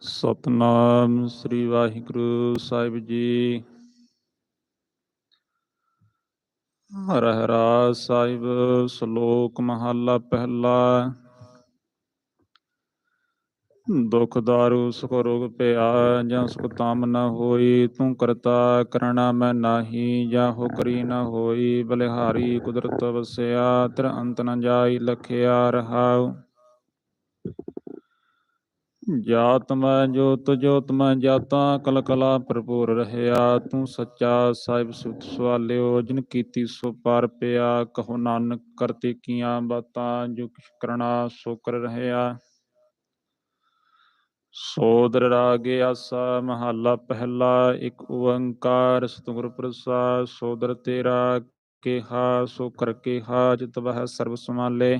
ਸਤਨਾਮ ਸ੍ਰੀ ਵਾਹਿਗੁਰੂ ਸਾਹਿਬ ਜੀ। ਰਹਿਰਾ ਸਾਹਿਬ, ਸ਼ਲੋਕ ਮਹੱਲਾ ਪਹਿਲਾ। ਦੁਖ ਦਾਰੂ, ਸੁਖ ਰੋਗ ਪਿਆ, ਜਾਂ ਸੁਖ ਤਾਮ ਨ ਹੋਈ, ਤੂੰ ਕਰਤਾ ਕਰਣਾ ਮੈਂ ਨਾਹੀ, ਜਾਂ ਹੋ ਕਰੀ ਨ ਹੋਈ, ਬਲਿਹਾਰੀ ਕੁਦਰਤ ਵਸਿਆ, ਤਰ ਅੰਤ ਨ ਜਾਈ, ਲਖਿਆ ਰਹਾਉ। ਜਾਤ ਮੈਂ ਜੋਤ ਜੋਤ ਮੈਂ ਜਾਤਾ ਕਲ ਕਲਾ ਭਰਪੂਰ ਰਹਿਆ। ਤੂੰ ਸੱਚਾ ਸਾਹਿਬ ਸੁਤ ਸਵਾਲਿਓ, ਜਿਨ ਕੀਤੀ ਸੋ ਪਰ ਪਿਆ। ਕਹੋ ਨਾਨਕ, ਕਰਤੇ ਕੀਆਂ ਬਾਤਾਂ, ਜੋ ਕਿਛ ਕਰਣਾ ਸੋ ਕਰ ਰਹਿਆ। ਸੋਦਰ ਰਾਗੇ ਆਸਾ, ਮਹੱਲਾ ਪਹਿਲਾ, ਇੱਕ ਓੰਕਾਰ ਸਤਿਗੁਰ ਪ੍ਰਸਾਦ ਸੋਦਰ ਤੇਰਾ ਕਿਹਾ, ਸੋ ਕਰ ਕਿਹਾ ਜਿਤ ਵਹ ਸਰਬ ਸਮਾਲੇ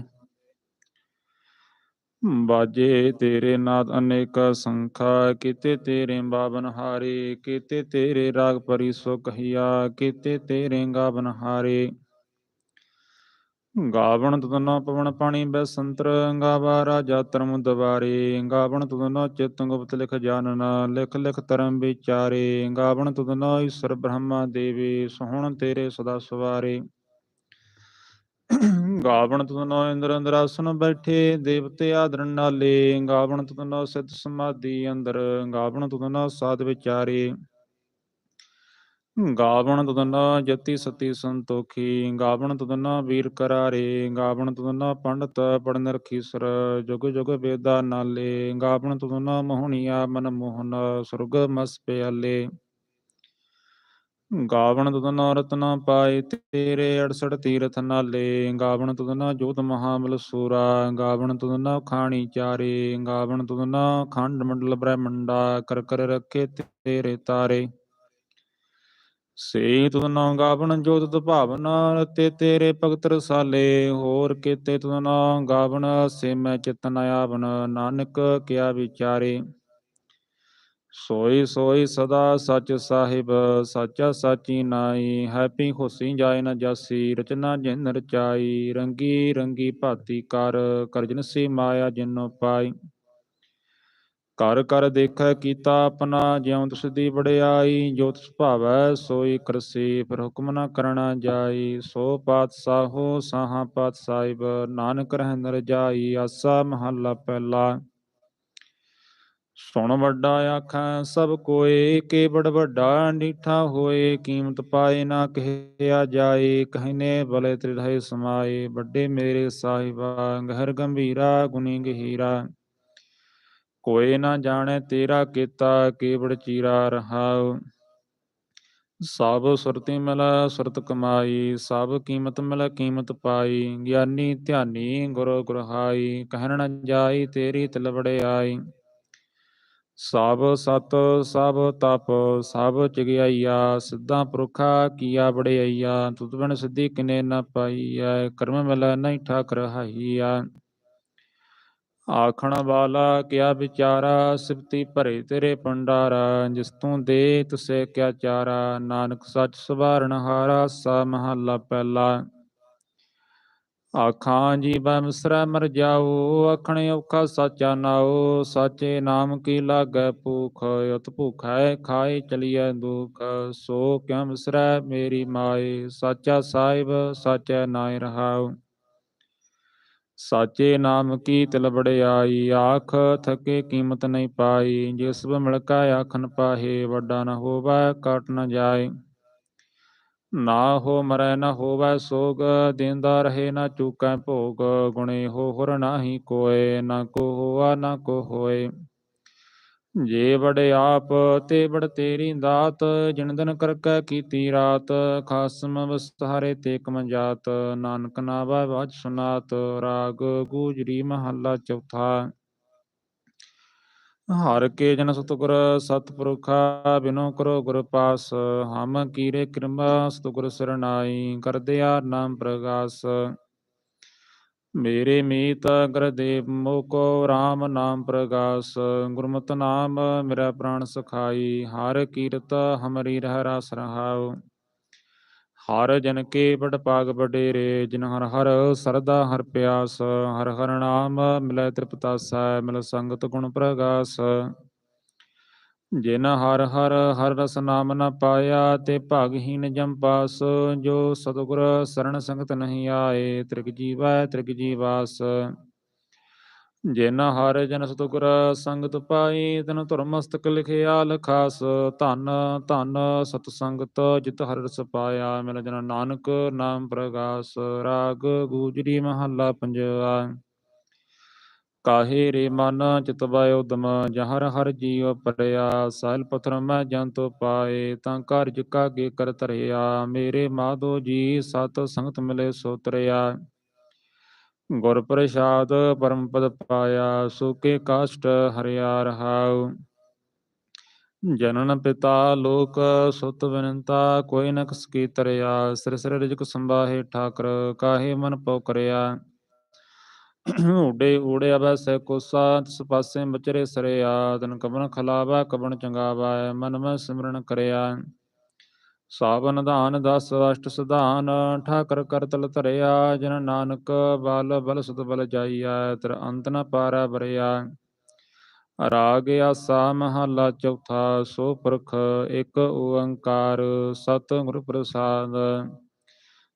ਬਾਜੇ ਤੇਰੇ ਨਾਦ ਅਨੇਕ ਸੰਖਾ, ਕਿਤੇ ਤੇਰੇ ਬਾਬਨ ਹਾਰੇ, ਕੀਤੇ ਤੇਰੇ ਰਾਗ ਪਰੀ ਸੋ ਕਹੀਆ ਕੀਤੇ ਤੇਰੇ ਗਾਵਨ ਹਾਰੇ। ਗਾਵਣ ਤਦਨੋ ਪਵਨ ਪਾਣੀ ਬੈਸੰਤਰ, ਗਾਵਾ ਰਾਜਾ ਧਰਮ ਦਵਾਰੇ। ਗਾਵਣ ਤਦਨੋ ਚਿਤ ਗੁਪਤ ਲਿਖ ਜਾਨਨ, ਲਿਖ ਲਿਖ ਧਰਮ ਵਿਚਾਰੇ। ਗਾਵਣ ਤਦਨੋ ਈਸ਼ਰ ਬ੍ਰਹਮਾ ਦੇਵੀ, ਸੋਹਣ ਤੇਰੇ ਸਦਾ ਸਵਾਰੇ। ਗਾਵਣ ਤੁਨੋ ਇੰਦਰ ਅੰਦਰਾਸਨ ਬੈਠੇ, ਦੇਵਤੇ ਆਦਰਨ ਨਾਲੇ, ਗਾਵਣ ਤੁਨੋ ਸਿੱਧ ਸਮਾਧੀ ਅੰਦਰ, ਗਾਵਣ ਤੁਨੋ ਸਾਧ ਵਿਚਾਰੇ। ਗਾਵਣ ਤੁਦਨਾ ਜਤੀ ਸਤੀ ਸੰਤੋਖੀ, ਗਾਵਣ ਤੁਦਨਾ ਵੀਰ ਕਰਾਰੇ, ਗਾਵਣ ਤੁਦਨਾ ਪੰਡਤ ਪੜਨ ਰਖੀਸਰ ਜੁਗ ਜੁਗ ਵੇਦਾ ਨਾਲੇ, ਗਾਵਣ ਤੁਦਨਾ ਮੋਹਣੀਆ ਮਨ ਮੋਹਨ, ਸੁਰਗ ਮਸ ਪਿਆਲੇ। ਗਾਵਣ ਤੁਦਨ ਰਤਨਾ ਪਾਏ ਤੇਰੇ 68 ਤੀਰਥ ਨਾਲੇ, ਗਾਵਣ ਤੁਦਨ ਜੋਤ ਮਹਾਬਲ ਸੂਰਾ, ਗਾਵਣ ਤੁਦਨ ਖਾਣੀ ਚਾਰੇ, ਗਾਵਣ ਤੁਦਨ ਖੰਡ ਮੰਡਲ ਬ੍ਰਹਮੰਡਾ, ਕਰ ਕਰ ਰੱਖੇ ਤੇਰੇ ਤਾਰੇ। ਸੇ ਤੁਦਨ ਗਾਵਣ ਜੋਤ ਭਾਵਨ ਤੇ ਤੇਰੇ ਭਗਤ ਰਸਾਲੇ, ਹੋਰ ਕੀਤੇ ਤੁਦਨ ਗਾਵਣ, ਸੇ ਮੈਂ ਚਿਤਨ ਆਵਨ ਨਾਨਕ ਕਿਆ ਵਿਚਾਰੇ। ਸੋਈ ਸੋਈ ਸਦਾ ਸਚ ਸਾਹਿਬ, ਸਾਚਾ ਸਾਚੀ ਨਾਈ, ਹੈਪੀ ਖੁਸੀ ਜਾਏ ਨਾ ਜਾਸੀ, ਰਚਨਾ ਜਿਨ ਰਚਾਈ, ਰੰਗੀ ਰੰਗੀ ਭਾਤੀ ਕਰ, ਕਰਜਨ ਸੀ ਮਾਇਆ ਜਿਨੋ ਪਾਈ। ਕਰ ਕਰ ਦੇਖੈ ਕੀਤਾ ਆਪਣਾ, ਜਿਉ ਤਿਸ ਦੀ ਵਡਿਆਈ, ਜੋ ਤਿਸ ਭਾਵੈ ਸੋਈ ਕਰਸੀ, ਫਿਰ ਹੁਕਮ ਨ ਕਰਣਾ ਜਾਈ। ਸੋ ਪਾਤਸ਼ਾਹੋ ਸਾਹਾ ਪਾਤ ਸਾਹਿਬ ਨਾਨਕ ਰਹਿ ਨਰ ਜਾਈ ਆਸਾ ਮਹੱਲਾ ਪਹਿਲਾ। ਸੁਣ ਵੱਡਾ ਆਖਾਂ, ਸਭ ਕੋਏ ਕੇ ਬੜ ਵੱਡਾ ਨੀਠਾ ਹੋਏ, ਕੀਮਤ ਪਾਏ ਨਾ ਕਹਿਆ ਜਾਏ ਕਹਿਨੇ ਬਲੇ ਤ੍ਰਿਢੇ ਸਮਾਏ, ਵੱਡੇ ਮੇਰੇ ਸਾਹਿਬਾ, ਗਹਿਰ ਗੰਭੀਰਾ, ਗੁਣੀ ਗਹੀਰਾ। ਕੋਏ ਨਾ ਜਾਣੇ ਤੇਰਾ ਕੀਤਾ ਕੇ ਚੀਰਾ ਰਹਾਉ। ਸਭ ਸੁਰਤੀ ਮਿਲ, ਸੁਰਤ ਕਮਾਈ, ਸਭ ਕੀਮਤ ਮਿਲ, ਕੀਮਤ ਪਾਈ। ਗਿਆਨੀ ਧਿਆਨੀ ਗੁਰ ਗੁਰਹਾਈ, ਕਹਿਣ ਜਾਈ ਤੇਰੀ ਤਿਲ ਵੜਿਆਈ ਸਭ ਸਤ, ਸਭ ਤਪ, ਸਭ ਚਗਿਆਈਆ, ਸਿੱਧਾ ਪੁਰਖਾ ਕੀਆ ਬੜਿਆਈਆ ਤੁਤ ਬਿਨ ਸਿੱਧੀ ਕਿਨੇ ਨ ਪਾਈਐ, ਕਰਮ ਮਿਲੈ ਨਹੀਂ ਠਾਕ ਰਹਾਈਆ ਆਖਣ ਵਾਲਾ ਕਿਆ ਵਿਚਾਰਾ, ਸਿਫਤੀ ਭਰੇ ਤੇਰੇ ਪੰਡਾਰਾ ਜਿਸ ਤੂੰ ਦੇ ਤੁਸੇ ਕਿਆ ਚਾਰਾ, ਨਾਨਕ ਸੱਚ ਸੁਭਾਰਨ ਹਾਰਾ, ਸਾ ਮਹੱਲਾ ਪਹਿਲਾ। ਆਖਾਂ ਜੀ ਬੈ ਮਰ ਜਾਓ ਆਖਣ ਔਖਾ ਸਾਚਾ ਨਾਓ ਸਾਚੇ ਨਾਮ ਕੀ ਲਾਗੈ ਭੂਖ, ਉਤ ਭੂਖੈ ਖਾਏ ਚਲੀਐ ਦੁਖ, ਸੋ ਕਿਉ ਮਿਸਰੈ ਮੇਰੀ ਮਾਏ, ਸਾਚਾ ਸਾਹਿਬ, ਸਾਚੈ ਨਾਇ ਰਹਾਉ। ਸਾਚੇ ਨਾਮ ਕੀ ਤਿਲ ਬੜਿਆਈ ਆਖ ਥਕੇ ਕੀਮਤ ਨਹੀਂ ਪਾਈ ਜਿਸ ਮਿਲਕਾ ਆਖਨ ਪਾਹੇ, ਵੱਡਾ ਨ ਹੋਵੈ ਕਟ ਨ ਜਾਏ। ਨਾ ਹੋ ਮਰੈ ਨਾ ਹੋਵੈ ਸੋਗ, ਦਿੰਦਾ ਰਹੇ ਨਾ ਚੂਕੈ ਭੋਗ, ਗੁਣੇ ਹੋ ਹੁਰ ਨਾਹੀ ਕੋਏ, ਨਾ ਕੋ ਹੋਆ ਨਾ ਕੋ ਹੋਏ। ਜੇ ਬੜ ਆਪ, ਤੇ ਵੜ ਤੇਰੀ ਦਾਤ, ਜਿਨ ਦਿਨ ਕਰਕੈ ਕੀਤੀ ਰਾਤ, ਖਾਸਮ ਵਸਤਾਰੇ ਤੇ ਕਮਜ਼ਾਤ, ਨਾਨਕ ਨਾਵਾ ਬਾਜ ਸੁਨਾਤ, ਰਾਗ ਗੂਜਰੀ ਮਹੱਲਾ ਚੌਥਾ। ਹਰ ਕੇ ਜਨ ਸਤਿਗੁਰ ਸਤਪੁਰਖਾ ਬਿਨੋ ਕਰੋ ਗੁਰ ਪਾਸ, ਹਮ ਕੀਰੇ ਕਿਰਪਾ ਸਤਿਗੁਰ ਸਰਨਾਈ ਕਰਦਿਆ ਨਾਮ ਪ੍ਰਗਾਸ। ਮੇਰੇ ਮੀਤ ਗੁਰਦੇਵ ਮੋਕੋ RAM ਨਾਮ ਪ੍ਰਗਾਸ, ਗੁਰਮਤਿ ਨਾਮ ਮੇਰਾ ਪ੍ਰਾਣ ਸਖਾਈ, ਹਰ ਕੀਰਤ ਹਮਰੀ ਰਹਿ ਰਸ ਰਹਾਉ। ਹਰ ਜਨ ਕੇ ਬੜ ਪਾਗ ਬਡੇਰੇ ਜਿਨ ਹਰ ਹਰ ਸਰਦਾ ਹਰ ਪਿਆਸ, ਹਰ ਹਰ ਨਾਮ ਮਿਲੈ ਤ੍ਰਿਪਤਾਸੈ, ਮਿਲ ਸੰਗਤ ਗੁਣ ਪ੍ਰਗਾਸ। ਜਿਨ ਹਰ ਹਰ ਹਰ ਰਸ ਨਾਮ ਨ ਪਾਇਆ, ਤੇ ਭਾਗਹੀਨ ਜਮ ਪਾਸ, ਜੋ ਸਤਿਗੁਰ ਸਰਣ ਸੰਗਤ ਨਹੀਂ ਆਏ, ਤ੍ਰਿਗ ਜੀਵੈ ਤ੍ਰਿਗ ਜੀਵਾਸ। ਜਿਨ ਹਰ ਜਨ ਸਤਿਗੁਰ ਸੰਗਤ ਪਾਈ, ਤਨ ਤੁਰਮਸਤਕ ਲਿਖਿਆ ਲਖਾਸ, ਧਨ ਧਨ ਸਤ ਸੰਗਤ ਜਿਤ ਹਰ ਰਸ ਪਾਇਆ, ਮਿਲ ਜਨ ਨਾਨਕ ਨਾਮ ਪ੍ਰਗਾਸ, ਰਾਗ ਗੂਜਰੀ ਮਹੱਲਾ ਪੰਜਵਾ। ਕਾਹੇ ਰੇ ਮਨ ਚਿਤ ਵਾਇ ਉਦਮ ਜਹਰ ਹਰ ਜੀਵ ਪਰਿਆ, ਸਹਿਲ ਪਥਰ ਮੈਂ ਜੰਤ ਪਾਏ, ਤਾਂ ਕਾਰਜ ਕਾਗੇ ਕਰ ਧਰਿਆ, ਮੇਰੇ ਮਾਧੋ ਜੀ ਸਤ ਸੰਗਤ ਮਿਲੇ ਸੋ ਤਰਿਆ ਗੁਰ ਪ੍ਰਸਾਦ ਪਰਮ ਪਦ ਪਾਇਆ, ਸੁਕੇ ਕਾਸ਼ਟ ਹਰਿਆ ਰਹਾਉ। ਜਨਨ ਪਿਤਾ ਲੋਕ ਸੁਤ ਵਿਨੰਤਾ, ਕੋਈ ਨ ਕਸ ਕੀ ਤਰਿਆ, ਸਿਰ ਸਿਰ ਰਿਜਕ ਸੰਭਾਹੇ ਠਾਕਰ, ਕਾਹੇ ਮਨ ਪਉ ਕਰਿਆ ਉਡੇ ਊੜੇ ਅਬੈ ਕੋਸਾ, ਤਿਸ ਪਾਸੇ ਬਚਰੇ ਸਰਿਆ, ਤਨ ਕਬਨ ਖਲਾਵਾ ਕਬਨ ਚੰਗਾਵਾ, ਮਨ ਮੈਂ ਸਿਮਰਨ ਕਰਿਆ। ਸਾਵਨ ਧਾਨ ਦਸ ਅਸ਼ਟ ਸੁਧਾਨ, ਠਾਕਰ ਕਰਤਲ ਧਰਿਆ, ਜਨ ਨਾਨਕ ਬਲ ਬਲ ਸੁਤ ਬਲ ਜਾਈਆ ਤਰ ਅੰਤ ਨ ਪਾਰਾ ਬਰਿਆ ਰਾਗ ਆਸਾ ਮਹਲਾ ਚੌਥਾ, ਸੋ ਪੁਰਖ ਇੱਕ ਓੰਕਾਰ, ਸਤ ਗੁਰ ਪ੍ਰਸਾਦ।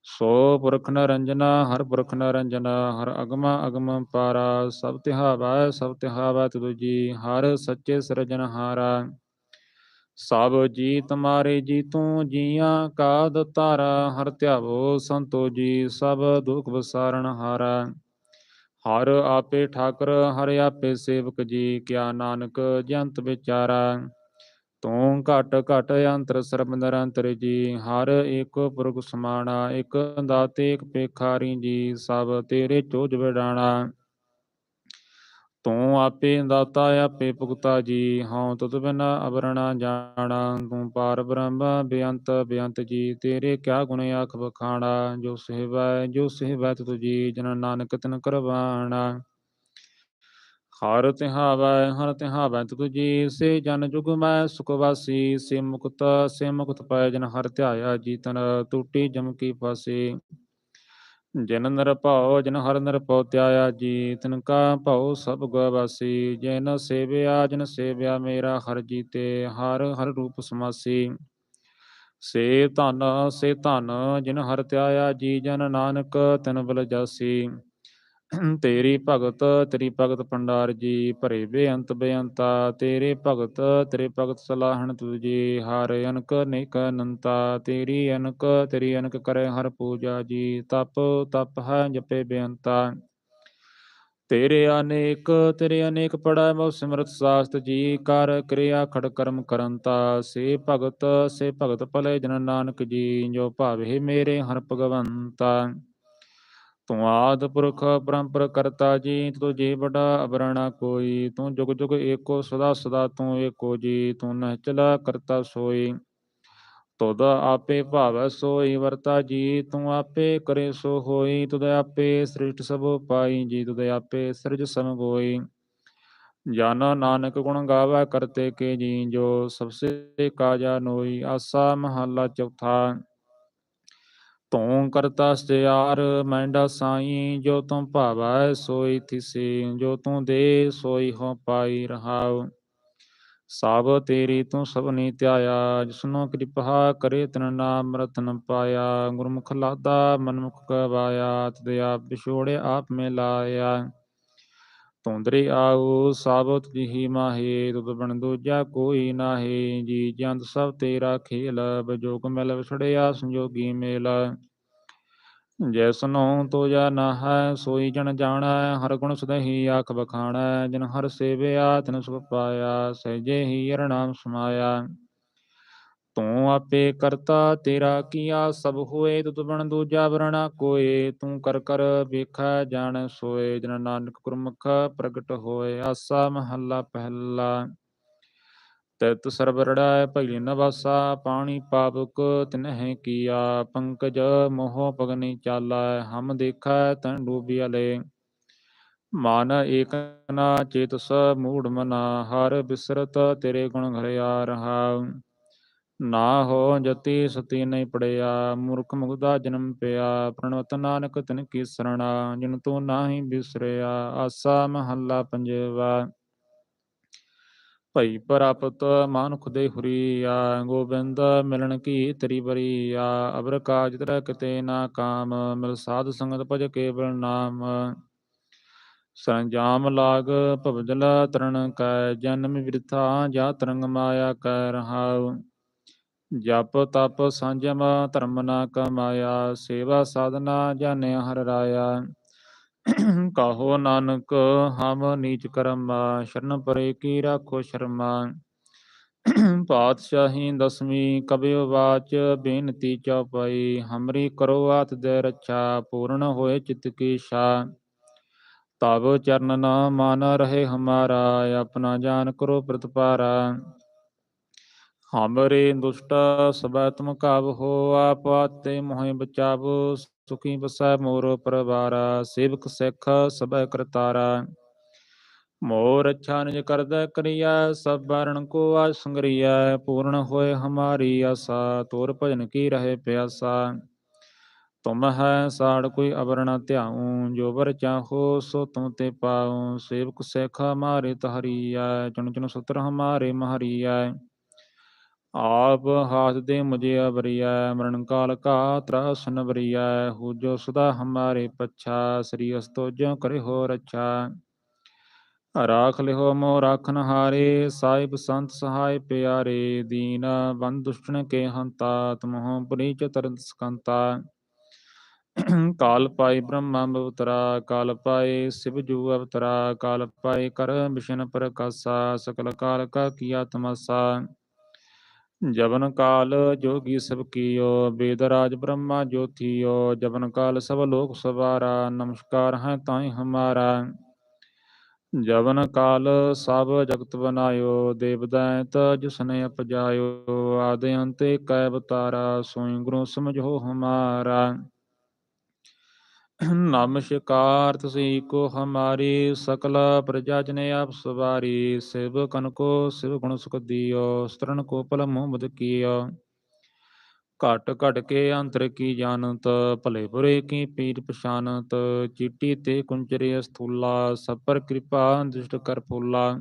ਸੋ ਪੁਰਖ ਨਰੰਜਨਾ, ਹਰ ਪੁਰਖ ਨਰੰਜਨਾ, ਹਰ ਅਗਮਾ ਅਗਮ ਪਾਰਾ। ਸਭ ਤਿਹਾਵਾ ਸਭ ਤਿਹਾਵਾ ਤੁਜੀ ਹਰ ਸੱਚੇ ਸਿਰਜਨਹਾਰਾ ਸਭ ਜੀ ਤੁਮਾਰੇ ਜੀ ਤੂੰ ਜੀਆਂ ਕਾਦ ਤਾਰਾ ਹਰ ਧਿਆਵੋ ਸੰਤੋ ਜੀ, ਸਭ ਦੁਖ ਵਿਸਾਰਨ ਹਾਰਾ। ਹਰ ਆਪੇ ਠਾਕਰ, ਹਰ ਆਪੇ ਸੇਵਕ ਜੀ, ਕਿਆ ਨਾਨਕ ਜੰਤ ਵਿਚਾਰਾ। ਤੂੰ ਘਟ ਘਟ ਅੰਤਰ ਸਰਬ ਨਿਰੰਤਰ ਜੀ, ਹਰ ਇੱਕ ਪੁਰਖ ਸਮਾਣਾ ਇੱਕ ਦਾਤੇ ਇੱਕ ਪੇਖਾਰੀ ਜੀ, ਸਭ ਤੇਰੇ ਚੋਜ ਵਿਡਾਣਾ। ਤੂੰ ਆਪੇ ਦਾਤਾ ਆਪੇ ਭੁਗਤਾ ਜੀ, ਹਉ ਤੁਧ ਬਿਨ ਅਬਰਣਾ ਜਾਣਾ, ਤੂੰ ਪਾਰ ਬ੍ਰਹਮ ਬੇਅੰਤ ਬੇਅੰਤ ਜੀ, ਤੇਰੇ ਕਿਆ ਗੁਣ ਆਖ ਬਖਾਣਾ ਜੋ ਸਹਿਬੈ ਜੋ ਸਹਿਬੈ ਤੁ ਜੀ, ਜਨ ਨਾਨਕ ਤਨ ਕਰਵਾਣਾ। ਹਰ ਤਿਹਾਵੈ ਹਰ ਤਿਹਾਵੈ ਤੁ ਜੀ, ਸੇ ਜਨ ਜੁਗ ਮੈਂ ਸੁਖ ਵਾਸੀ, ਸੇ ਮੁਕਤ ਸੇ ਮੁਕਤ ਪਾਇ ਜਨ ਹਰ ਧਿਆਇਆ ਜੀ ਤਨ ਟੂਟੀ ਜਮ ਕੀ ਫਾਸੀ ਜਿਨ ਨਰ ਭਾਉ, ਜਿਨ ਹਰ ਨਰ ਪਉ ਧਿਆਇਆ ਜੀ ਤਿਨ ਕਾ ਭਾਉ ਸਭ ਗਵਾਸੀ ਜਿਨ ਸੇਵਿਆ ਜਿਨ ਸੇਵਿਆ ਮੇਰਾ ਹਰ ਜੀਤੇ, ਹਰ ਹਰ ਰੂਪ ਸਮਾਸੀ। ਸੇ ਧਨ ਸੇ ਧਨ, ਜਿਨ ਹਰ ਤਿਆਇਆ ਜੀ ਜਨ ਨਾਨਕ, ਤਿਨ ਬਲ ਜਾਸੀ। ਤੇਰੀ ਭਗਤ ਤੇਰੀ ਭਗਤ ਪੰਡਾਰ ਜੀ, ਭਰੇ ਬੇਅੰਤ ਬੇਅੰਤਾ। ਤੇਰੇ ਭਗਤ ਤੇਰੇ ਭਗਤ ਸਲਾਹਣ ਤੁਜੀ ਹਰ ਅਨਕ ਨੇਕ ਅਨੰਤਾ। ਤੇਰੀ ਅਨਕ ਤੇਰੀ ਅਨਕ ਕਰੇ ਹਰ ਪੂਜਾ ਜੀ, ਤਪ ਤਪ ਹੈ ਜਪੇ ਬੇਅੰਤਾ। ਤੇਰੇ ਅਨੇਕ ਤੇਰੇ ਅਨੇਕ ਪੜਾ ਮੋ ਸਿਮਰਤ ਸਾਸਤ ਜੀ, ਕਰ ਕਿਰਿਆ ਖੜ ਕਰਮ ਕਰੰਤਾ। ਸੇ ਭਗਤ ਸੇ ਭਗਤ ਭਲੇ ਜਨ ਨਾਨਕ ਜੀ, ਜੋ ਭਾਵੇ ਮੇਰੇ ਹਰ ਭਗਵੰਤਾ। ਤੂੰ ਆਦ ਪੁਰਖ ਪਰੰਪਰ ਕਰਤਾ ਜੀ ਤੂੰ ਜੀ ਬੜਾ ਅਬਰਣਾ ਕੋਈ, ਤੂੰ ਜੁਗ ਜੁਗ ਏਕੋ ਸਦਾ ਸਦਾ ਤੂੰ ਏਕੋ ਜੀ ਤੂੰ ਨਹਿ ਚਲਾ ਕਰਤਾ ਸੋਈ। ਤੁਧ ਆਪੇ ਭਾਵੈ ਸੋਈ, ਵਰਤਾ ਜੀ ਤੂੰ ਆਪੇ ਕਰੇ ਸੋ ਹੋਈ, ਤੁਧ ਆਪੇ ਸ੍ਰਿਸ਼ਟ ਸਭ ਪਾਈ ਜੀ, ਤੁਧ ਆਪੇ ਸਿਰਜ ਸਮਗੋਈ ਜਨ ਨਾਨਕ ਗੁਣ ਗਾਵੇ ਕਰਤੇ ਕੇ ਜੀ, ਜੋ ਸਭਸੇ ਕਾਜਾ ਨੋਈ, ਆਸਾ ਮਹੱਲਾ ਚੌਥਾ। ਤੂੰ ਕਰਤਾ ਸਤਿਆਰ ਮੈਂਡਾ ਸਾਈ, ਜੋ ਤੂੰ ਭਾਵੈ ਸੋਈ ਥਿਸੀ, ਜੋ ਤੂੰ ਦੇ ਸੋਈ ਹੋ ਪਾਈ ਰਹਾਉ। ਸਭ ਤੇਰੀ ਤੂੰ ਸਭਨੀ ਧਿਆਇਆ, ਜਿਸਨੂੰ ਕਿਰਪਾ ਕਰੇ ਤਨ ਨਾਮ ਰਤਨ ਪਾਇਆ। ਗੁਰਮੁਖ ਲਾਦਾ ਮਨਮੁਖ ਕਵਾਇਆ, ਤਦੇ ਆਪ ਵਿਛੋੜੇ ਆਪ ਮੇ ਲਾਇਆ ਤੁੰਦਰੇ ਆਉ ਸਾਬਤ ਜਿਹੀ ਮਾਹੇ, ਤੁਧ ਬਣ ਦੂਜਾ ਕੋਈ ਨਾਹੀ, ਜੀ ਜੰਤ ਸਭ ਤੇਰਾ ਖੇਲ, ਬਜੋਗ ਮਿਲ ਵਿਛੜਿਆ ਸੰਜੋਗੀ ਮੇਲ। ਜੈਸਨੋ ਤੋ ਜਾ ਨਾ ਹੈ ਸੋਈ ਜਨ ਜਾਣੈ, ਹਰ ਗੁਣ ਸਦਹੀ ਆਖ ਬਖਾਣੈ ਜਿਨ ਹਰ ਸੇਵਿਆ ਤਿਨ ਸੁਖ ਪਾਇਆ, ਸਹਿਜੇ ਹੀ ਅਰਨਾਮ ਸਮਾਇਆ। ਤੂੰ ਆਪੇ ਕਰਤਾ ਤੇਰਾ ਕੀਆ, ਸਭ ਹੋਏ ਤੁਧ ਬਣ ਦੂਜਾ ਵਰਣਾ ਕੋਏ। ਤੂੰ ਕਰ ਕਰ ਵੇਖੈ ਜਾਣ ਸੋਏ, ਜਨ ਨਾਨਕ ਗੁਰਮੁਖ ਪ੍ਰਗਟ ਹੋਏ। ਆਸਾ ਮਹੱਲਾ ਪਹਿਲਾ। ਤਿਤ ਸਰਬ ਰੜਾਇ ਭਗਲੀ ਨਵਾਸਾ, ਪਾਣੀ ਪਾਵਕ ਤਿਨਹਿ ਕੀਆ। ਪੰਕਜ ਮੋਹ ਪਗਨੀ ਚਾਲਾ, ਹਮ ਦੇਖੈ ਤਨ ਡੂਬਿਆ ਲੈ ਮਨ ਏਕ ਨਾ ਚੇਤਸ ਮੂੜ ਮਨਾ, ਹਰ ਬਿਸਰਤ ਤੇਰੇ ਗੁਣ ਘਰਿਆ ਰਹਾ। ਨਾ ਹੋ ਜਤੀ ਸਤੀ ਨਹੀਂ ਪੜਿਆ, ਮੂਰਖ ਮੁਗਦਾ ਜਨਮ ਪਿਆ, ਪ੍ਰਣਵਤ ਨਾਨਕ ਤਿਨ ਕੀ ਸਰਣਾ, ਜਿਨ ਤੂੰ ਨਾਹੀ ਬਿਸਰਿਆ, ਆਸਾ ਮਹੱਲਾ ਪੰਜਵਾ। ਭਈ ਪ੍ਰਾਪਤ ਮਾਨੁਖ ਦੇ ਹੁਰੀਆ, ਗੋਬਿੰਦ ਮਿਲਣ ਕੀ ਤਰੀ ਬਰੀਆ ਅਬਰ ਕਾਜ ਤਰ ਕਿਤੇ ਨਾ ਕਾਮ, ਮਿਲ ਸਾਧ ਸੰਗਤ ਭਜ ਕੇਵਲ ਨਾਮ। ਸੰਜਾਮ ਲਾਗ ਭਵਜਲ ਤਰਨ ਕੈ, ਜਨਮ ਵਿਰਥਾ ਜਾ ਤਰੰਗ ਮਾਇਆ ਕੈ ਰਹਾਉ। ਜਪ ਤਪ ਸੰਜਮ ਧਰਮ ਨਾ ਕਮਾਇਆ, ਸੇਵਾ ਸਾਧਨਾ ਜਾਣਿਆ ਹਰ ਰਾਇਆ। ਕਹੋ ਨਾਨਕ, ਹਮ ਨੀਚ ਕਰਮਾ, ਸ਼ਰਨ ਪਰੇ ਕੀ ਰਾਖੋ ਸ਼ਰਮਾ। ਪਾਤਸ਼ਾਹੀ ਦਸਵੀਂ ਕਬਿਓ ਬਾਚ ਬੇਨਤੀ ਚਉਪਈ ਹਮਰੀ ਕਰੋ ਆਤ ਦੇ ਰੱਛਾ, ਪੂਰਨ ਹੋਏ ਚਿਤ ਕੀ ਸ਼ਾ। ਤਬ ਚਰਨ ਨਾ ਮਾਨ ਰਹੇ ਹਮਾਰਾ, ਆਪਣਾ ਜਾਨ ਕਰੋ ਪ੍ਰਤਪਾਰਾ। ਹਮਰੇ ਦੁਸ਼ਟਾ ਸਬੈ ਤੁਮ ਕਾਬ ਹੋ ਆਪ ਮੋਹਿ ਬਚਾਵੋ, ਸੁਖੀ ਬਸੈ ਮੋਰ ਪਰਵਾਰਾ, ਸੇਵਕ ਸਿੱਖ ਸਬੈ ਕਰਤਾਰਾ। ਮੋਰ ਅੱਛਾ ਨਿਜ ਕਰਦਾ ਕਰਿਆ, ਸਭ ਬਾਰਣ ਕੋ ਆਜ ਸੰਗਰਿਆ ਪੂਰਨ ਹੋਏ ਹਮਾਰੀ ਆਸਾ, ਤੋਰ ਭਜਨ ਕੀ ਰਹੇ ਪਿਆਸਾ। ਤੁਮ ਹੈ ਸਾੜ ਕੋਈ ਅਬਰ ਧਿਆਉ, ਜੋ ਵਰ ਚਾਹੋ ਸੋ ਤੁਮ ਤੇ ਪਾਉ, ਸੇਵਕ ਸਿੱਖ ਹਮਾਰੇ ਤਹਰੀਆ ਚੁਣ ਚੁਣ ਸੁਤਰ ਹਮਾਰੇ ਮਹਰੀਆ ਆਪ ਹਾਥ ਦੇ ਮੁਝੇ ਅਵਰਿਆ ਮਰਨ ਕਾਲ ਕਾ ਤਰਾਸ ਨਵਰਿਆ ਹੋ ਸਦਾ ਹਮਾਰੇ ਪਛਾ, ਸ੍ਰੀ ਅਸਤੋ ਜੋ ਕਰੇ ਹੋ ਰੱਛਾ। ਰਾਖ ਲਿਓ ਮੋ ਰਾਖਨ ਹਾਰੇ ਸਾਹਿਬ ਸੰਤ ਸਹਾਇ ਪਿਆਰੇ, ਦੀਨ ਬੰਦ ਦੁਸ਼ਟਨ ਕੇ ਹੰਤਾ, ਤਮਹੁ ਪੁਰੀ ਚਤਰ ਸਕੰਤਾ। ਕਾਲ ਪਾਈ ਬ੍ਰਹਮਾ ਅਵਤਰਾ, ਕਾਲ ਪਾਏ ਸਿਵ ਜੂ ਅਵਤਰਾ, ਕਾਲ ਪਾਏ ਕਰ ਵਿਸ਼ਨ ਪ੍ਰਕਾਸ਼ਾ, ਸਕਲ ਕਾਲ ਕਾ ਕੀਆ ਤਮਸਾ। ਜਵਨ ਕਾਲ ਜੋਗੀ ਸਭ ਕੀਓ, ਬੇਦ ਰਾਜ ਬ੍ਰਹਮਾ ਜੋਥੀਓ, ਜਵਨ ਕਾਲ ਸਭ ਲੋਕ ਸਵਾਰਾ, ਨਮਸਕਾਰ ਹੈ ਤਾਈ ਹਮਾਰਾ। ਜਵਨ ਕਾਲ ਸਭ ਜਗਤ ਬਨਾਇਓ, ਦੇਵ ਦੈਤ ਜਿਸਨੇ ਅਪਜਾਇਓ, ਆਦਿ ਅੰਤੇ ਕੈ ਬਤਾਰਾ ਸੋਈ ਗੁਰੂ ਸਮਝੋ ਹਮਾਰਾ। ਨਮਸਕਾਰ ਤੁਸੀਂ ਕੋ ਹਮਾਰੀ, ਸਕਲ ਪ੍ਰਜਾ ਜਨੇ ਆਪ ਸਵਾਰੀ, ਸਿਵ ਕਨ ਕੋ ਸਿਵ ਗੁਣ ਸੁਖ ਦਿਓ, ਸਤਰਨ ਕੋ ਪਲ ਮੁਹੰਮਦ ਕੀਓ। ਘਟ ਘਟ ਕੇ ਅੰਤਰ ਕੀ ਜਾਣਤ, ਭਲੇ ਬੁਰੇ ਕੀ ਪੀਰ ਪਛਾਨਤ, ਚੀਟੀ ਤੇ ਕੁੰਚਰੇ ਸਥੂਲਾ ਸਪਰ ਕਿਰਪਾ ਦੁਸ਼ਟ ਕਰ ਫੂਲਾ।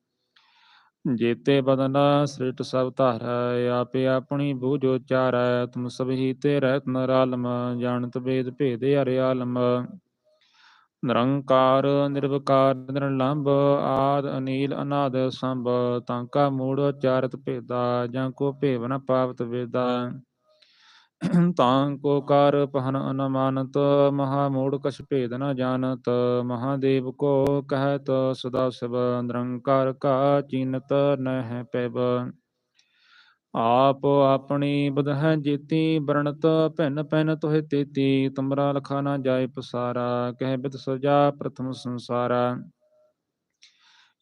ਜੇਤੇ ਬਦਨ ਸ੍ਰਿਟ ਸਭ ਧਾਰੈ, ਆਪੇ ਆਪਣੀ ਬੂਝ ਉਚਾਰੈ ਤੁਮ ਸਭ ਹੀ ਤੇ ਰਹਿਤ ਨਰਾਲਮ ਜਾਣਤ ਵੇਦ ਭੇਦ ਹਰਿਆਲਮ ਨਿਰੰਕਾਰ, ਨਿਰਵਕਾਰ, ਨਿਰਲੰਭ, ਆਦ, ਅਨੀਲ, ਅਨਾਦ, ਸੰਭ ਤਾਂਕਾ ਮੂੜ ਚਾਰਤ ਭੇਦਾ, ਜਾਂ ਕੋ ਭੇਵ ਨ ਪਾਵਤ ਵੇਦਾ। ਤਾਂ ਕੋ ਕਾਰ ਪਹਨ ਅਨਮਾਨਤ, ਮਹਾ ਮੂੜ ਕਛ ਭੇਦ ਨ ਜਾਣਤ, ਮਹਾਦੇਵ ਕੋ ਕਹਿਤ ਸਦਾ ਸਿਵ ਨਿਰੰਕਾਰ ਕਾ ਚੀਨਤ ਨਹਿ ਪੈਬ ਆਪ ਆਪਣੀ ਬਦਹ ਜੀਤੀ ਵਰਣਤ, ਭਿੰਨ ਭਿੰਨ ਤੋਹਿ ਤੇਤੀ, ਤਮਰਾ ਲਖਾ ਨਾ ਜਾਏ ਪਸਾਰਾ, ਕਹਿ ਬਿਤ ਸਜਾ ਪ੍ਰਥਮ ਸੰਸਾਰਾ।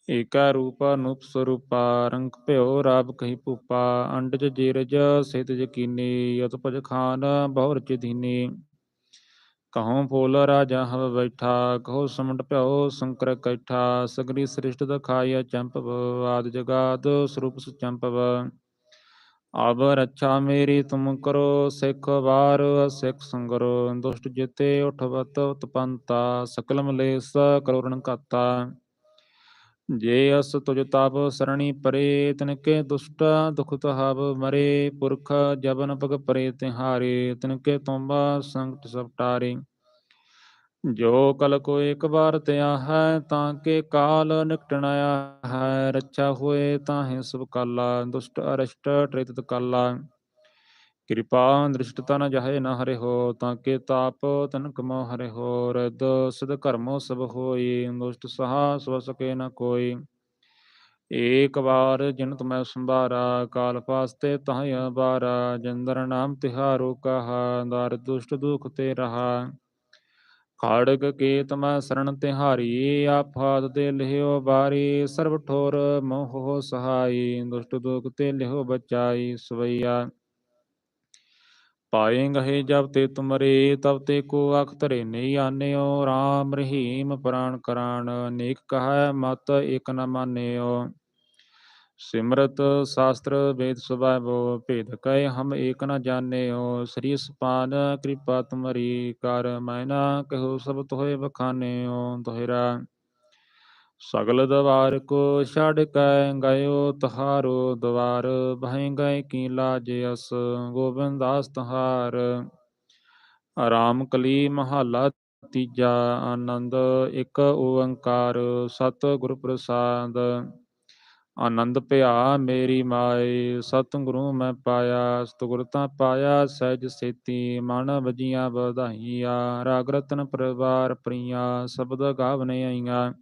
ਏਕਾ ਰੂਪ ਅਨੂਪ ਸਰੂਪਾ, ਰੰਗ ਭਿਓ ਰਾਬ ਕਹੀ ਭੂਪਾ, ਅੰਡਜ ਜੀਰਜ ਸਿਤ ਯਕੀਨੀ ਯਤ ਭਜ ਖਾਨ ਬਹੁ ਚਿਧੀਨੀ ਕਹਉ ਫੋਲ ਰਾਜਾ ਹਵ ਬੈਠਾ ਕਹੋ ਸਮਟ ਭਿਓ ਸੰਕਰ ਕੈਠਾ, ਸਗਰੀ ਸ੍ਰਿਸ਼ਟ ਦਖਾਇਆ ਚੰਪਵ, ਆਦ ਜਗਾਦ ਸਰੂਪ ਸੁਚੰਪਵ। ਅਬ ਰੱਛਾ ਮੇਰੀ ਤੁਮ ਕਰੋ, ਸਿੱਖ ਵਾਰ ਸਿੱਖ ਸੰਗਰੋ, ਦੁਸ਼ਟ ਜਿਤੇ ਉਠਵਤ ਉਤਪੰਤਾ ਸਕਲ ਮਲੇਸ ਕਰੋਰਣ ਕਾਤਾ ਜੇ ਅਸ ਤੁਜ ਤਪ ਸਰਣੀ ਪਰੇ ਤਿਨਕੇ ਦੁਸ਼ਟ ਦੁਖ ਤਹਬ ਮਰੇ, ਪੁਰਖ ਜਬਨ ਭਗ ਪਰੇ ਤਿਹਾਰੇ ਤਿਨਕੇ ਤੁੰਬਾ ਸੰਕਟ ਸਭ ਜੋ ਕਲ ਕੋ ਇੱਕ ਵਾਰ ਤਿਆ ਹੈ ਤਾਂ ਕੇ ਕਾਲ ਨਿਕਟਣਾਇਆ ਹੈ। ਰੱਛਾ ਹੋਏ ਤਾਹੇ ਸਭ ਕਾਲਾ, ਦੁਸ਼ਟ ਅਰਸ਼ਟ ਤ੍ਰਿਤਤ ਕਾਲਾ। ਕਿਰਪਾ ਦ੍ਰਿਸ਼ਟ ਤਨ ਜਹੇ ਨ ਹਰੇ ਹੋ ਤਾਂ ਕੇ ਤਾਪ ਤਨ ਕਮੋ ਹਰੇ ਹੋ ਰਦ ਸਦ ਕਰਮੋ ਸਭ ਹੋਈ, ਦੁਸ਼ਟ ਸਹਾ ਸਵ ਸਕੇ ਨ ਕੋਈ। ਏਕ ਵਾਰ ਜਿਨ ਤੁਮੈ ਸੰਭਾਰਾ, ਕਾਲ ਪਾਸਤੇ ਤਾਹਿ ਬਾਰਾ ਜੰਦਰ ਨਾਮ ਤਿਹਾਰੋ ਕਹਾ, ਦਰ ਦੁਸ਼ਟ ਦੁਖ ਤੇ ਰਹਾ। ਖਾੜਕ ਕੇਤ ਮੈਂ ਸਰਣ ਤਿਹਾਰੀ ਆਫਾਤ ਤੇ ਲਿਓ ਬਾਰੀ, ਸਰਬ ਠੋਰ ਮੋਹ ਸਹਾਈ, ਦੁਸ਼ਟ ਦੁਖ ਤੇ ਲਿਓ ਬਚਾਈ, ਸਵਈਆ। ਪਾਏ ਗਹੇ ਜਬ ਤੇ ਤੁਮਰੇ, ਤਬ ਤੇ ਕੋ ਅਖ ਧਰੇ ਨਹੀਂ ਆਨਿਓ। RAM ਰਹੀਮ ਪ੍ਰਾਨ ਕਰਾਨ ਅਨੇਕ ਕਹੈ ਮਤ ਇਕ ਨ ਮਾਨਿਓ। ਸਿਮਰਤ ਸ਼ਾਸਤਰ ਵੇਦ ਸੁਭਾਵੋ ਭੇਦ ਕੈ ਹਮ ਏਕ ਨ ਜਾਣਿਓ। ਸ੍ਰੀ ਸਪਾਨ ਕਿਰਪਾ ਤੁਮਰੀ ਕਰ ਮੈਨਾ ਕਹੋ ਸਭ ਤੋਏ ਬਖਾਨਿਓ ਤੋਹਿਰਾ ਸਗਲ ਦਵਾਰ ਕੋ ਛੜ ਕੈ ਗਇਓ ਤਹਾਰੋ ਦਵਾਰ ਭੈ ਗਏ ਕੀ ਲਾਜ ਅਸ, ਗੋਬਿੰਦ ਦਾਸ ਤਹਾਰ। ਆਰਾਮ ਕਲੀ ਮਹੱਲਾ ਤੀਜਾ, ਆਨੰਦ ਇੱਕ ਓੰਕਾਰ ਸਤ ਗੁਰ ਪ੍ਰਸਾਦ। ਆਨੰਦ ਭਿਆ ਮੇਰੀ ਮਾਏ, ਸਤਿਗੁਰੂ ਮੈਂ ਪਾਇਆ, ਸਤਿਗੁਰ ਤਾਂ ਪਾਇਆ ਸਹਿਜ ਸੇਤੀ, ਮਨ ਵਜੀਆਂ ਵਧਾਈਆਂ, ਰਾਗ ਰਤਨ ਪਰਿਵਾਰ ਪ੍ਰੀਆਂ, ਸ਼ਬਦ ਗਾਵਨੇ ਆਈਆਂ।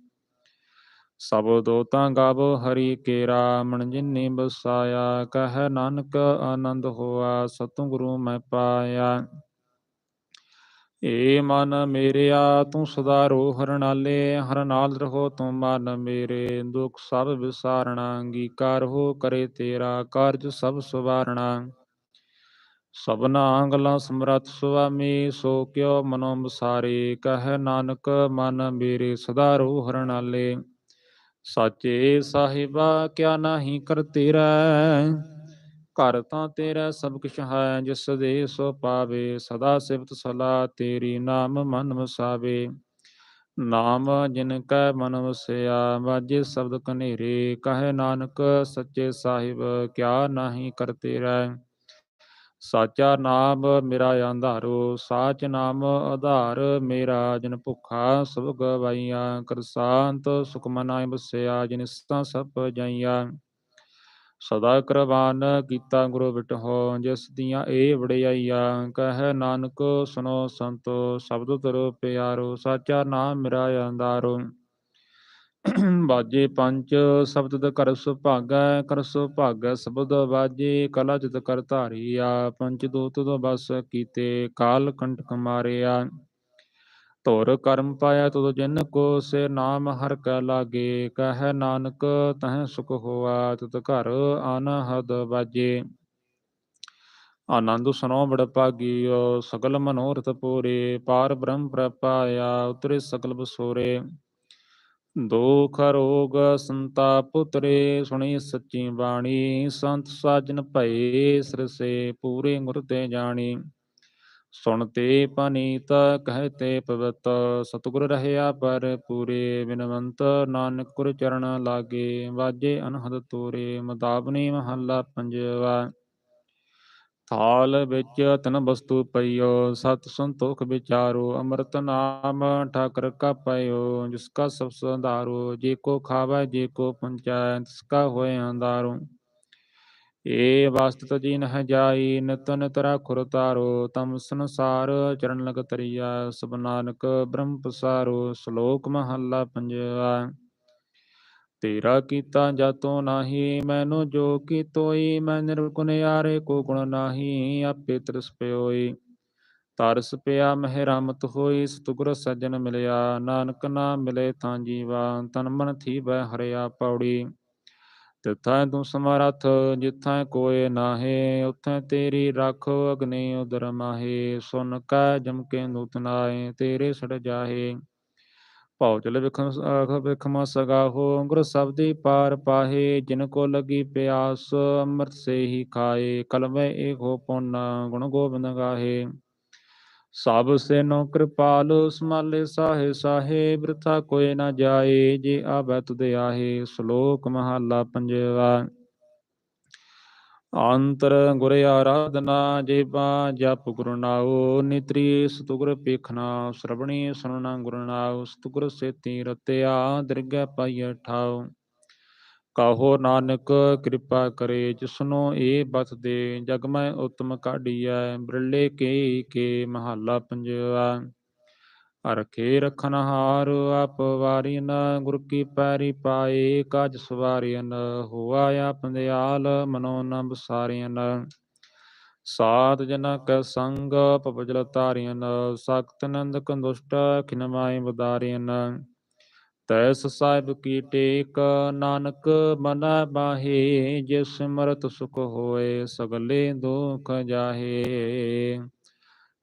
ਸਬਦੋ ਤਾਂ ਗਾਵੋ, ਹਰੀ ਕੇਰਾ ਮਨ ਜਿਨੀ ਬਸਾਇਆ, ਕਹਿ ਨਾਨਕ ਆਨੰਦ ਹੋਆ, ਸਤਿਗੁਰੂ ਮੈਂ ਪਾਇਆ। ਏ ਮਨ ਮੇਰਿਆ, ਤੂੰ ਸਦਾ ਰੋ ਹਰ ਹਰ ਨਾਲ ਰਹੋ ਤੂੰ ਮਨ ਮੇਰੇ, ਦੁਖ ਸਭ ਵਿਸਾਰਣਾ, ਅੰਗੀਕਾਰ ਹੋ ਕਰੇ ਤੇਰਾ ਕਾਰਜ ਸਭ ਸੁਵਾਰਣਾ। ਸਭਨਾ ਅੰਗਲਾ ਸਮਰੱਥ ਸੁਆਮੀ, ਸੋ ਕਿਉ ਮਨੋ ਮਸਾਰੇ, ਕਹਿ ਨਾਨਕ ਮਨ ਮੇਰੇ ਸਦਾ ਰੋ ਹਰ ਸਾਚੇ ਸਾਹਿਬਾ, ਕਿਆ ਨਾਹੀ ਕਰ ਤੇਰਾ? ਘਰ ਤਾਂ ਤੇਰਾ ਸਭ ਕੁਛ ਹੈ, ਜਿਸ ਦੇ ਸੋ ਪਾਵੇ, ਸਦਾ ਸਿਫਤ ਸਲਾ ਤੇਰੀ ਨਾਮ ਮਨ ਵਸਾਵੇ। ਨਾਮ ਜਿਨ ਕੈ ਮਨ ਵਸਿਆ, ਵਾਜੇ ਸ਼ਬਦ ਕਨੇਰੇ ਕਹੇ ਨਾਨਕ ਸੱਚੇ ਸਾਹਿਬ, ਕਿਆ ਨਾਹੀ ਕਰ ਤੇਰਾ? ਸਾਚਾ ਨਾਮ ਮੇਰਾ ਆਧਾਰੋ ਸਾਚ ਨਾਮ ਆਧਾਰ ਮੇਰਾ, ਜਿਨ ਭੁਖਾ ਸਭ ਗਵਾਈਆਂ, ਕਰ ਸ਼ਾਂਤ ਸੁਖ ਮਨਾਇ ਬਸਿਆ ਜਿਨ ਸਤਾ ਸਭ ਜਾਈਆਂ ਸਦਾ ਕਰਵਾਨ ਕੀਤਾ ਗੁਰੂ ਬਿਟਹੁ ਜਿਸ ਦੀਆਂ ਏ ਵਡਿਆਈਆਂ। ਕਹਿ ਨਾਨਕ ਸੁਨੋ ਸੰਤੋ, ਸ਼ਬਦ ਤਰੋ ਪਿਆਰੋ, ਸਾਚਾ ਨਾਮ ਮੇਰਾ ਆਧਾਰੋ ਬਾਜੇ ਪੰਜ, ਸ਼ਬਦ ਕਰ ਸੁਭਾਗੈ ਕਰ ਸੁਭਾਗੈ, ਸ਼ਬਦ ਬਾਜੇ ਕਲਾ ਜਿਤ ਕਰ ਧਾਰੀਆ, ਪੰਜ ਦੂਤ ਤੋਂ ਬਸ ਕੀਤੇ ਕਾਲ ਕੰਟਕ ਮਾਰਿਆ। ਧੁਰ ਕਰਮ ਪਾਇਆ ਤੁਧ ਜਿਨ ਕੋ, ਸੇ ਨਾਮ ਹਰ ਕੈ ਲਾਗੇ, ਕਹੈ ਨਾਨਕ ਤਹ ਸੁਖ ਹੋਆ ਤੁਤ ਘਰ ਅਨਹਦ ਬਾਜੇ। ਆਨੰਦ ਸੁਨੋ ਬੜ ਭਾਗੀਓ, ਸਗਲ ਮਨੋਰਥ ਪੂਰੇ, ਪਾਰ ਬ੍ਰਹਮ ਪ੍ਰਪਾਇਆ, ਉਤਰੇ ਸਗਲ ਬਸੋਰੇ। ਦੁਖ ਰੋਗ ਸੰਤਾਪ ਉਤਰੇ ਸੁਣੀ ਸੱਚੀ ਬਾਣੀ, ਸੰਤ ਸਾਜਨ ਭਏ ਸਰਸੇ ਪੂਰੇ ਗੁਰ ਤੇ ਜਾਣੀ। ਸੁਣਤੇ ਪਨੀਤ ਕਹਤੇ ਪਵਤ, ਸਤਿਗੁਰ ਰਹਿਆ ਪਰ ਪੂਰੇ ਬਿਨਵੰਤ, ਨਾਨਕ ਗੁਰ ਚਰਨ ਲਾਗੇ, ਵਾਜੇ ਅਨਹਦ ਤੋਰੇ ਮਦਾਬਨੀ ਮਹੱਲਾ ਪੰਜਵਾ। ਥਾਲ ਵਿੱਚ ਤਨ ਵਸਤੂ ਪਈਓ, ਸਤ ਸੰਤੋਖ ਵਿਚਾਰੋ, ਅੰਮ੍ਰਿਤ ਨਾਮ ਠਾਕਰ ਕਾ ਪਇਓ ਜਿਸ ਕਾ ਸਭ ਸੰਧਾਰੋ, ਜੇ ਕੋ ਖਾਵੇ, ਜੇ ਕੋ ਪੰਚੈ, ਤਿਸ ਕਾ ਹੋਏ ਅੰਧਾਰੋ। ਏ ਵਾਸਤਤ ਜੀ ਨਹ ਜਾਈ, ਨਿਤ ਨਿਤ ਰਾਖੁਰ ਤਾਰੋ ਤਮ ਸੰਸਾਰ ਚਰਨ ਲਗ ਤਰੀਆ ਸਭ ਨਾਨਕ ਬ੍ਰਹਮ ਪਸਾਰੋ, ਸ਼ਲੋਕ ਮਹੱਲਾ ਪੰਜਵਾ ਤੇਰਾ ਕੀਤਾ ਜਾਤੋ ਨਾਹੀ, ਮੈਨੂੰ ਜੋ ਕੀ ਤੋਈ, ਮੈਂ ਨਿਰਗੁਣ ਯਾਰੇ, ਕੋ ਗੁਣ ਨਾਹੀ, ਆਪੇ ਤਰਸ ਪਿਓਈ। ਤਰਸ ਪਿਆ ਮਹਿ ਰਾਮਤ ਹੋਈ, ਸਤਿਗੁਰ ਸੱਜਣ ਮਿਲਿਆ, ਨਾਨਕ ਨਾਮ ਮਿਲੇ ਤਾਂ ਜੀਵਾ, ਤਨ ਮਨ ਥੀ ਬੈ ਹਰਿਆ ਪੌੜੀ। ਤਿਥੈ ਤੂੰ ਸਮਰਥ, ਜਿਥੈ ਕੋਏ ਨਾਹੇ, ਉਥੈ ਤੇਰੀ ਰੱਖ ਅਗਨੀ ਉਦਰ ਮਾਹੇ। ਸੁਨ ਕੈ ਜਮ ਕੇ ਨੂਤਨਾਏ ਤੇਰੇ ਸੜ ਜਾਹੇ। ਭਉ ਚਲ ਵਿਖਮ ਵਿਖਮ ਸਗਾਹੋ ਸਬਦੀ ਪਾਰ ਪਾਹੇ, ਜਿਨ ਕੋ ਲਗੀ ਪਿਆਸ, ਅੰਮ੍ਰਿਤ ਸੇ ਹੀ ਖਾਏ, ਕਲਮੈ ਏਕੋ ਪੁੰਨ, ਗੁਣ ਗੋਬਿੰਦ ਗਾਹੇ। ਸਭ ਸੇ ਨੋ ਕਿਰਪਾਲ, ਸਮਾਲੇ ਸਾਹੇ ਸਾਹੇ, ਬ੍ਰਥਾ ਕੋਏ ਨਾ ਜਾਏ, ਜੇ ਆਵੈ ਤੁਧ ਆਹੇ, ਸ਼ਲੋਕ ਮਹੱਲਾ ਪੰਜਵਾ। ਅੰਤਰ ਗੁਰ ਆਰਾਧਨਾ ਜੇਬਾ, ਜਪ ਗੁਰੂ ਨਿਤਰੀ ਸਤੁਗੁਰ ਪੇਖਣਾ ਸ਼ਰਵਣੀ ਸੁਨਣਾ ਗੁਰੂ ਨਾਉ, ਸਤੁਗੁਰ ਸੇਤੀ ਰਤਿਆ, ਦਰਗਹਿ ਪਾਈਐ ਠਾਉ। ਕਾਹੋ ਨਾਨਕ ਕਿਰਪਾ ਕਰੇ, ਜਿਸਨੋ ਏ ਬਤ ਦੇ, ਜਗ ਮੈਂ ਉਤਮ ਕਾਢੀਐ, ਬ੍ਰਿਲੇ ਕੇ ਕੇ ਮਹੱਲਾ ਪੰਜਵਾ। ਰਖੇ ਰਖਨਹਾਰ ਆਪ ਵਾਰੀਨ ਗੁਰ ਕੀ ਪੈਰੀ ਪਾਏ, ਕਾਜ ਸਵਾਰੀਨ ਹੋਆ ਆਪ ਦਿਆਲ ਮਨੋ ਨ ਬਸਾਰੀਨ ਸਾਧ ਜਨ ਕੈ ਸੰਗ, ਪਵਜਲ ਤਾਰੀਨ ਸਖਤ ਨੰਦ ਕੰਦੁਸ਼ਟ ਖਿਨਮਾਈ ਬਦਾਰੀਨ ਤੈਸ ਸਾਹਿਬ ਕੀ ਟੇਕ, ਨਾਨਕ ਮਨ ਬਾਹੇ, ਜਿਸ ਸਿਮਰਤ ਸੁਖ ਹੋਏ, ਸਗਲੇ ਦੁਖ ਜਾਹੇ।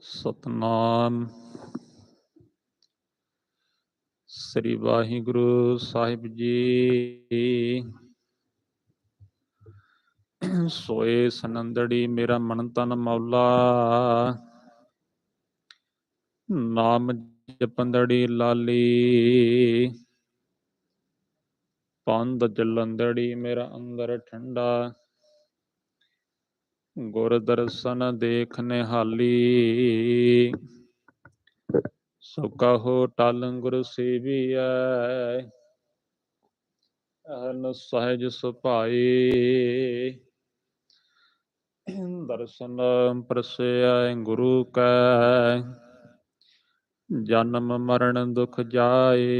ਸਤਨਾਮ। ਸ੍ਰੀ ਵਾਹਿਗੁਰੂ ਸਾਹਿਬ ਜੀ। ਸੋਏ ਸਨੰਦੜੀ ਮੇਰਾ ਮਨ ਤਨ ਮੌਲਾ। ਨਾਮ ਜਪੰਦੜੀ ਲਾਲੀ। ਪੰਦ ਜਲੰਦੜੀ ਮੇਰਾ ਅੰਦਰ ਠੰਡਾ। ਗੁਰ ਦਰਸ਼ਨ ਦੇਖ ਨਿਹਾਲੀ। ਸੋ ਕਹੋ ਟਲ ਗੁਰ ਸੇਵੀਐ ਅਨ ਸਹਿਜ ਸੁਭਾਈ। ਦਰਸ਼ਨ ਪ੍ਰਸੈ ਗੁਰੂ ਕੈ, ਜਨਮ ਮਰਨ ਦੁਖ ਜਾਏ।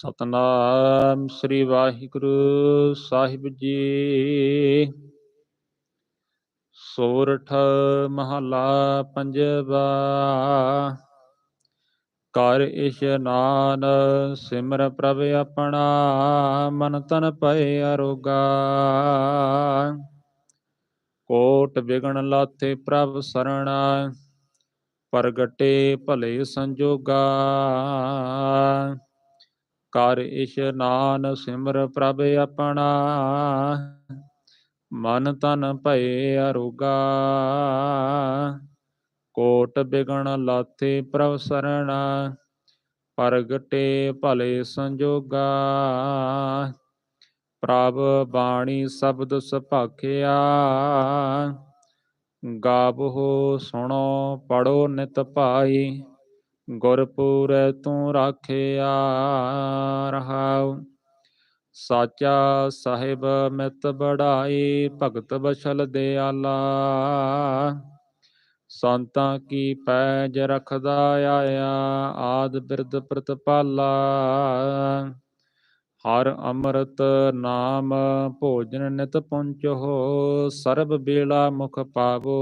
ਸਤਨਾਮ ਸ੍ਰੀ ਵਾਹਿਗੁਰੂ ਸਾਹਿਬ ਜੀ। ਸੋਰਠ ਮਹਲਾ ਪੰਜਵਾ ਕਰ ਇਸ਼ਨਾਨ ਸਿਮਰ ਪ੍ਰਭ ਆਪਣਾ, ਮਨ ਤਨ ਪਏ ਅਰੋਗਾ। ਕੋਟ ਵਿਗਣ ਲਾਥੇ ਪ੍ਰਭ ਸਰਣਾ, ਪ੍ਰਗਟੇ ਭਲੇ ਸੰਜੋਗਾ। ਕਰ ਇਸ਼ਨਾਨ ਸਿਮਰ ਪ੍ਰਭ ਆਪਣਾ। ਮਨ ਤਨ ਭਏ ਅਰੋਗਾ। ਕੋਟ ਬਿਗਣ ਲਾਥੇ ਪ੍ਰਭ ਸਰਣਾ। ਪ੍ਰਗਟੇ ਭਲੇ ਸੰਜੋਗਾ। ਪ੍ਰਭ ਬਾਣੀ ਸ਼ਬਦ ਸੁਭਾਖਿਆ। ਗਾਵੋ ਸੁਣੋ ਪੜੋ ਨਿਤ ਭਾਈ ਗੁਰਪੂਰੈ ਤੂੰ ਰਾਖਿਆ ਰਹਾਉ। ਸਾਚਾ ਸਾਹਿਬ ਮਿਤ ਬੜਾਈ, ਭਗਤ ਬਛਲ ਦਿਆਲਾ। ਸੰਤਾਂ ਕੀ ਪੈਜ ਰਖਦਾ ਆਇਆ, ਆਦ ਬਿਰਦ ਪ੍ਰਤਪਾਲਾ। ਹਰ ਅੰਮ੍ਰਿਤ ਨਾਮ ਭੋਜਨ ਨਿਤ ਪੁੰਚੋ ਸਰਬ ਬੇਲਾ ਮੁਖ ਪਾਵੋ।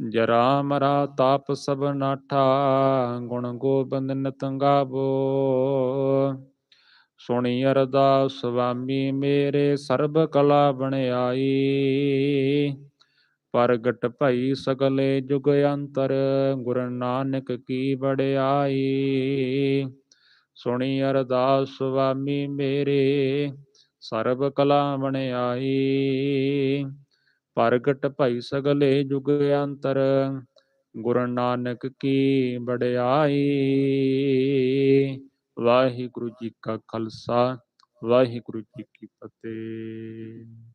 ਜਰਾ ਮਰਾ ਤਾਪ ਸਭ ਨਾਠਾ, ਗੁਣ ਗੋਬਿੰਦ ਨਿਤ ਸੁਣੀ ਅਰਦਾਸ ਸੁਆਮੀ ਮੇਰੇ ਸਰਬ ਕਲਾ ਬਣਾਈ ਪ੍ਰਗਟ ਭਈ ਸਗਲੇ ਜੁਗ ਅੰਤਰ, ਗੁਰ ਨਾਨਕ ਕੀ ਵਡਿਆਈ। ਸੁਣੀ ਅਰਦਾਸ ਸੁਆਮੀ ਮੇਰੇ ਸਰਬ ਕਲਾ ਬਣਾਈ ਪ੍ਰਗਟ ਭਈ ਸਗਲੇ ਜੁਗ ਅੰਤਰ, ਗੁਰੂ ਨਾਨਕ ਕੀ ਵਡਿਆਈ। ਵਾਹਿਗੁਰੂ ਜੀ ਕਾ ਖਾਲਸਾ, ਵਾਹਿਗੁਰੂ ਜੀ ਕੀ ਫਤਿਹ।